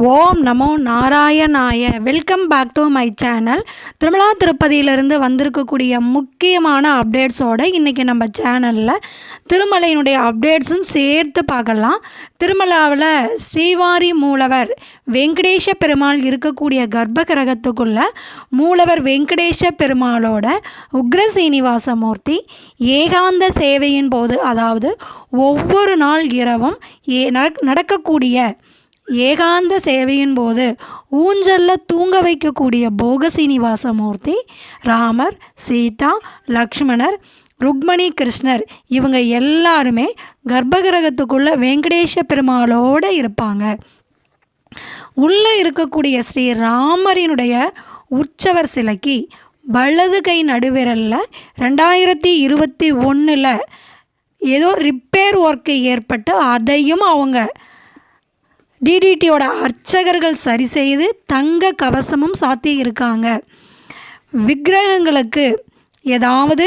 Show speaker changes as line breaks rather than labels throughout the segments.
ஓம் நமோ நாராயணாய. Welcome back to my channel Tirumala திருப்பதியிலிருந்து வந்திருக்கக்கூடிய முக்கியமான அப்டேட்ஸோடு இன்றைக்கி நம்ம சேனலில் திருமலையினுடைய அப்டேட்ஸும் சேர்த்து பார்க்கலாம். திருமலாவில் ஸ்ரீவாரி மூலவர் வெங்கடேஷ பெருமாள் இருக்கக்கூடிய கர்ப்ப கிரகத்துக்குள்ள மூலவர் வெங்கடேஷ பெருமாளோட உக்ர சீனிவாசமூர்த்தி ஏகாந்த சேவையின் போது அதாவது ஒவ்வொரு நாள் இரவும் ஏ நடக்- நடக்கக்கூடிய ஏகாந்த சேவையின் போது ஊஞ்சல்ல தூங்க வைக்கக்கூடிய போக சீனிவாசமூர்த்தி ராமர் சீதா லக்ஷ்மணர் ருக்மணி கிருஷ்ணர் இவங்க எல்லாருமே கர்ப்பகிரகத்துக்குள்ள வெங்கடேஷ பெருமாளோடு இருப்பாங்க. உள்ளே இருக்கக்கூடிய ஸ்ரீ ராமரினுடைய உற்சவர் சிலைக்கு வலது கை நடுவிரலில் ரெண்டாயிரத்தி இருபத்தி ஒன்றில் ஏதோ ரிப்பேர் ஒர்க்கு ஏற்பட்டு அதையும் அவங்க டிடிடியோட அர்ச்சகர்கள் சரி செய்து தங்க கவசமும் சாத்தி இருக்காங்க விக்கிரகங்களுக்கு ஏதாவது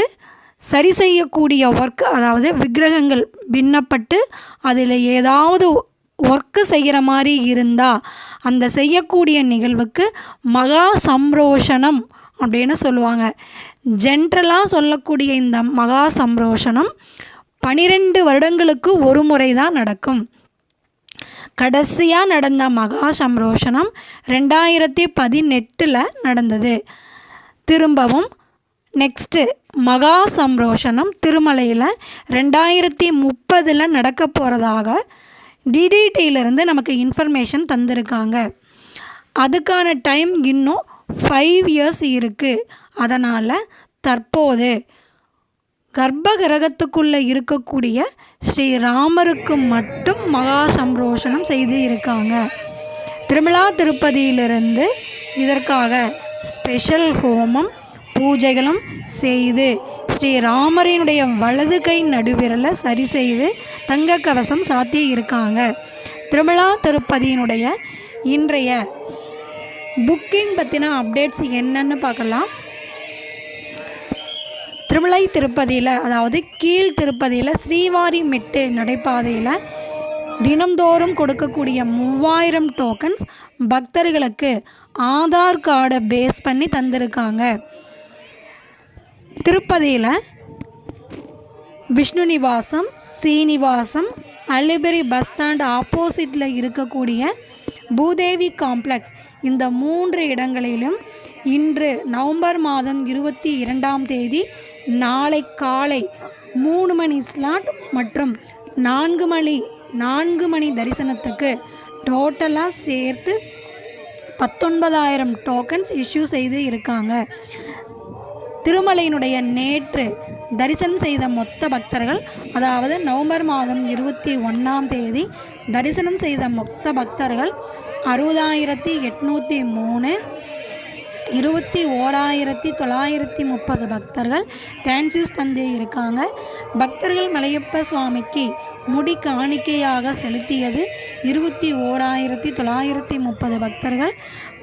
சரி செய்யக்கூடிய ஒர்க் அதாவது விக்கிரகங்கள் பின்னப்பட்டு அதில் ஏதாவது ஒர்க்கு செய்கிற மாதிரி இருந்தால் அந்த செய்யக்கூடிய நிகழ்வுக்கு மகா சம்ரோஷனம் அப்படின்னு சொல்லுவாங்க. ஜென்ரலாக சொல்லக்கூடிய இந்த மகா சம்ரோஷனம் பனிரெண்டு வருடங்களுக்கு ஒரு முறை தான் நடக்கும். கடைசியாக நடந்த மகா சம்ரோஷனம் ரெண்டாயிரத்தி பதினெட்டில் நடந்தது. திரும்பவும் நெக்ஸ்ட்டு மகா சம்ரோஷனம் திருமலையில் ரெண்டாயிரத்தி முப்பதில் நடக்க போகிறதாக டிடிடியிலேருந்து நமக்கு இன்ஃபர்மேஷன் தந்திருக்காங்க. அதுக்கான டைம் இன்னும் ஃபைவ் இயர்ஸ் இருக்குது அதனால் தற்போது கர்ப்ப கிரகத்துக்குள்ளே இருக்கக்கூடிய ஸ்ரீ ராமருக்கு மட்டும் மகா சம்ரோஷனம் செய்து இருக்காங்க. திருமலா திருப்பதியிலிருந்து இதற்காக ஸ்பெஷல் ஹோமம் பூஜைகளும் செய்து ஸ்ரீ ராமரினுடைய வலது கை நடுவிரலை சரி செய்து தங்க கவசம் சாத்தி இருக்காங்க. திருமலா திருப்பதியினுடைய இன்றைய புக்கிங் பற்றின அப்டேட்ஸ் என்னன்னு பார்க்கலாம். திருமலை திருப்பதியில் அதாவது கீழ் திருப்பதியில் ஸ்ரீவாரி மெட்டு நடைபாதையில் தினம்தோறும் கொடுக்கக்கூடிய மூவாயிரம் டோக்கன்ஸ் பக்தர்களுக்கு ஆதார் கார்டை பேஸ் பண்ணி தந்திருக்காங்க. திருப்பதியில் விஷ்ணு நிவாசம் சீனிவாசம் அலிபெரி பஸ் ஸ்டாண்ட் ஆப்போசிட்டில் இருக்கக்கூடிய பூதேவி காம்ப்ளெக்ஸ். இந்த மூன்று இடங்களிலும் இன்று நவம்பர் மாதம் இருபத்தி இரண்டாம் தேதி நாளை காலை மூணு மணி ஸ்லாட் மற்றும் நான்கு மணி நான்கு மணி தரிசனத்துக்கு டோட்டலாக சேர்த்து பத்தொன்பதாயிரம் டோக்கன்ஸ் இஷ்யூ செய்து இருக்காங்க. திருமலையினுடைய நேற்று தரிசனம் செய்த மொத்த பக்தர்கள் அதாவது நவம்பர் மாதம் இருபத்தி ஒன்றாம் தேதி தரிசனம் செய்த மொத்த பக்தர்கள் அறுபதாயிரத்தி எட்நூற்றி மூணு இருபத்தி ஓராயிரத்தி தொள்ளாயிரத்தி முப்பது பக்தர்கள் டான்சியூஸ் தந்து இருக்காங்க. பக்தர்கள் மலையப்ப சுவாமிக்கு முடி காணிக்கையாக செலுத்தியது இருபத்தி ஓராயிரத்தி தொள்ளாயிரத்தி முப்பது பக்தர்கள்.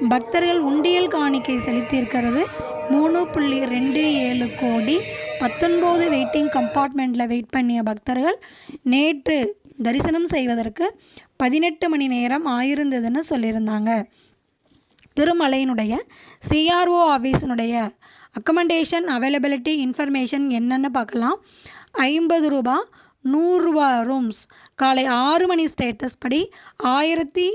பக்தர்கள் உண்டியல் காணிக்கை செலுத்தியிருக்கிறது மூணு புள்ளி ரெண்டு ஏழு கோடி. பத்தொன்பது வெயிட்டிங் கம்பார்ட்மெண்ட்டில் வெயிட் பண்ணிய பக்தர்கள் நேற்று தரிசனம் செய்வதற்கு பதினெட்டு மணி நேரம் ஆயிருந்ததுன்னு சொல்லியிருந்தாங்க. திருமலையினுடைய சிஆர்ஓ ஆஃபீஸினுடைய அக்கமெண்டேஷன் அவைலபிலிட்டி இன்ஃபர்மேஷன் என்னென்னு பார்க்கலாம். ஐம்பது ரூபா நூறுரூவா ரூம்ஸ் காலை ஆறு மணி ஸ்டேட்டஸ் படி ஆயிரத்தி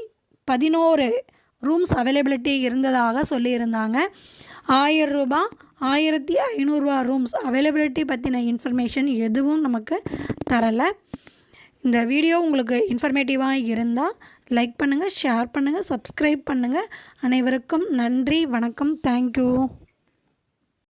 பதினோரு ரூம்ஸ் அவைலபிலிட்டி இருந்ததாக சொல்லியிருந்தாங்க. ஆயிரம் ரூபா ஆயிரத்தி ஐநூறுரூவா ரூம்ஸ் அவைலபிலிட்டி பற்றின இன்ஃபர்மேஷன் எதுவும் நமக்கு தரலை. இந்த வீடியோ உங்களுக்கு இன்ஃபர்மேட்டிவாக இருந்தால் லைக் பண்ணுங்கள் ஷேர் பண்ணுங்கள் சப்ஸ்கிரைப் பண்ணுங்கள் அனைவருக்கும் நன்றி வணக்கம் தேங்க்யூ